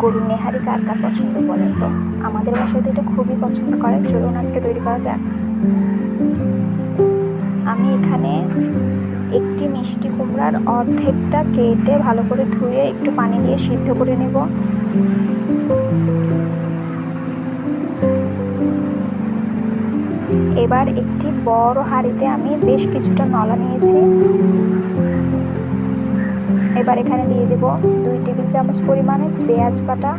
গরুর নেহারি কার কার পছন্দ বলেন তো? আমাদের বাসায় তো এটা খুবই পছন্দ করে চলুন আজকে তৈরি করা যাক। আমি এখানে একটি মিষ্টি কুমড়ার অর্ধেকটা কেটে ভালো করে ধুয়ে একটু পানি দিয়ে সিদ্ধ করে নেব। এবার একটি বড় হাঁড়িতে আমি বেশ কিছুটা নলা নিয়েছি। এবার এখানে দিয়ে দেব দুই টেবিল চামচ পরিমাণে পেঁয়াজ বাটা।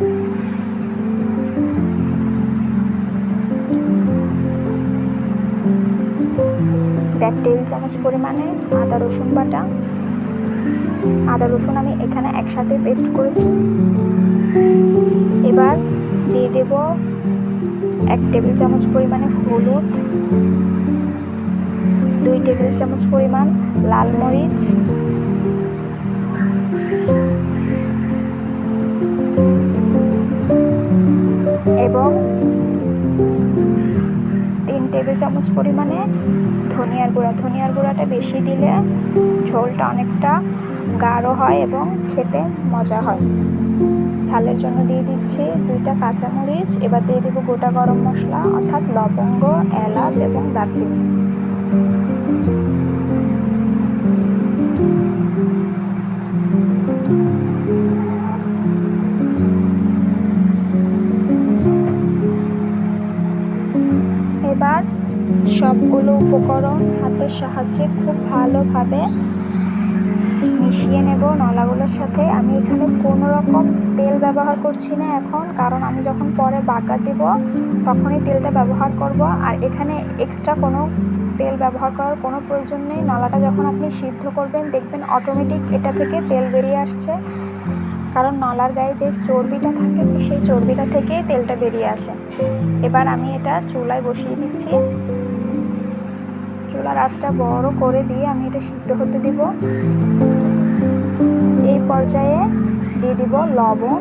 দেড় টেবিল চামচ পরিমাণে আদা রসুন বাটা। আদা রসুন আমি এখানে একসাথে পেস্ট করেছি। এবার দিয়ে দেব এক টেবিল চামচ পরিমাণে হলুদ। দুই টেবিল চামচ পরিমাণ লাল মরিচ। এবং তিন টেবিল চামচ পরিমাণে ধনিয়ার গুঁড়া। ধনিয়ার গুঁড়াটা বেশি দিলে ঝোলটা অনেকটা গাঢ় হয় এবং খেতে মজা হয়। ঝালের জন্য দিয়ে দিচ্ছি দুইটা কাঁচামরিচ। এবার দিয়ে দেবো গোটা গরম মশলা, অর্থাৎ লবঙ্গ, এলাচ এবং দারচিনি। সবগুলো উপকরণ হাতের সাহায্যে খুব ভালোভাবে মিশিয়ে নেব নলাগুলোর সাথে। আমি এখানে কোনো রকম তেল ব্যবহার করছি না এখন, কারণ আমি যখন পরে বাগা দেব তখনই তেলটা ব্যবহার করব। আর এখানে এক্সট্রা কোনো তেল ব্যবহার করার কোনো প্রয়োজন নেই। নলাটা যখন আপনি সিদ্ধ করবেন, দেখবেন অটোমেটিক এটা থেকে তেল বেরিয়ে আসছে। কারণ নলার গায়ে যে চর্বিটা থাকে সেই চর্বিটা থেকে তেলটা বেরিয়ে আসে। এবার আমি এটা চুলায় বসিয়ে দিচ্ছি। চুলার আঁচটা বড় করে দিয়ে আমি এটা সিদ্ধ হতে দিব। এই পর্যায়ে দিয়ে দিব লবণ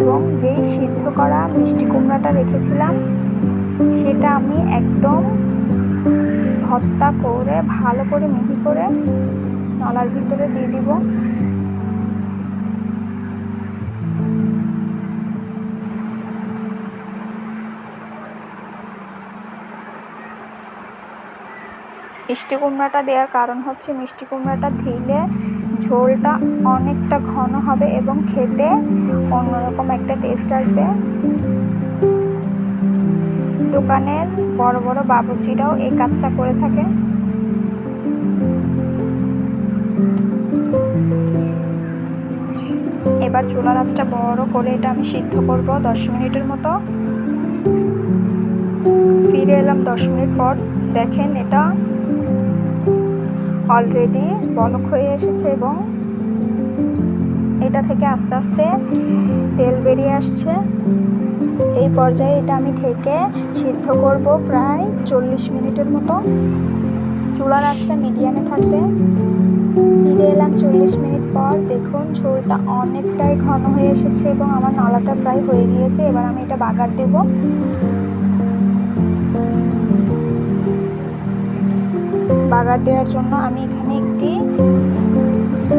এবং যেই সিদ্ধ করা মিষ্টি কুমড়াটা রেখেছিলাম, সেটা আমি একদম ভর্তা করে, ভালো করে মিহি করে নলার ভিতরে দিয়ে দিব। মিষ্টি কুমড়াটা দেওয়ার কারণ হচ্ছে মিষ্টি কুমড়াটা দিলে ঝোলটা অনেকটা ঘন হবে এবং খেতে অন্যরকম একটা টেস্ট আসবে। দোকানের বড় বড় বাবুচিরাও এই কাজটা করে থাকে। এবার চুলা আঁচটা বড় করে এটা আমি সিদ্ধ করব দশ মিনিটের মতো। ফিরে এলাম দশ মিনিট পর। দেখেন এটা অলরেডি বলক হয়ে এসেছে এবং এটা থেকে আস্তে আস্তে তেল বেরিয়ে আসছে। এই পর্যায়ে এটা আমি ঢেকে সিদ্ধ করব প্রায় চল্লিশ মিনিটের মতো। চুলার আঁচটা মিডিয়ামে থাকবে। ফিরে এলাম চল্লিশ মিনিট পর। দেখুন, ঝোলটা অনেকটাই ঘন হয়ে এসেছে এবং আমার নালাটা প্রায় হয়ে গিয়েছে। এবার আমি এটা বাগার দেব। বাগার দেওয়ার জন্য আমি এখানে একটি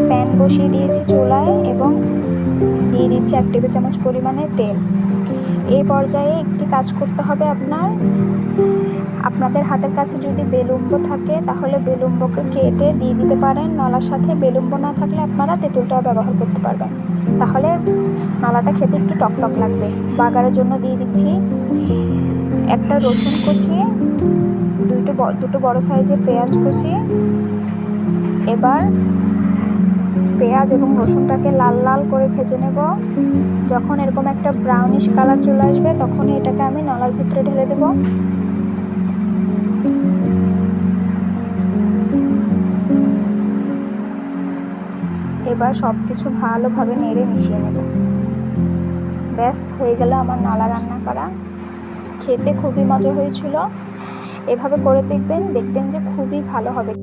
প্যান বসিয়ে দিয়েছি চুলায় এবং দিয়ে দিচ্ছি এক টেবিল চামচ পরিমাণে তেল। এই পর্যায়ে একটি কাজ করতে হবে আপনার। আপনাদের হাতের কাছে যদি বেলুম্ব থাকে, তাহলে বেলুম্বকে কেটে দিয়ে দিতে পারেন। নলার সাথে বেলুম্ব না থাকলে আপনারা তেঁতুলটাও ব্যবহার করতে পারবেন। তাহলে নলাটা খেতে একটু টকটক লাগবে। বাগারের জন্য দিয়ে দিচ্ছি একটা রসুন কুচি দুটো দুটো বড় সাইজের পেঁয়াজ কুচি এবার পেঁয়াজ এবং রসুনটাকে লাল লাল করে ভেজে নেব। যখন এরকম একটা ব্রাউনিশ কালার চলে আসবে, তখনই এটাকে আমি নলার ভিতরে ঢেলে দেব। এবার সব কিছু ভালোভাবে নেড়ে মিশিয়ে নেব। ব্যাস, হয়ে গেল আমার নলা রান্না করা। খেতে খুবই মজা হয়েছিল। এভাবে করে দেখবেন দেখবেন যে খুবই ভালো হবে।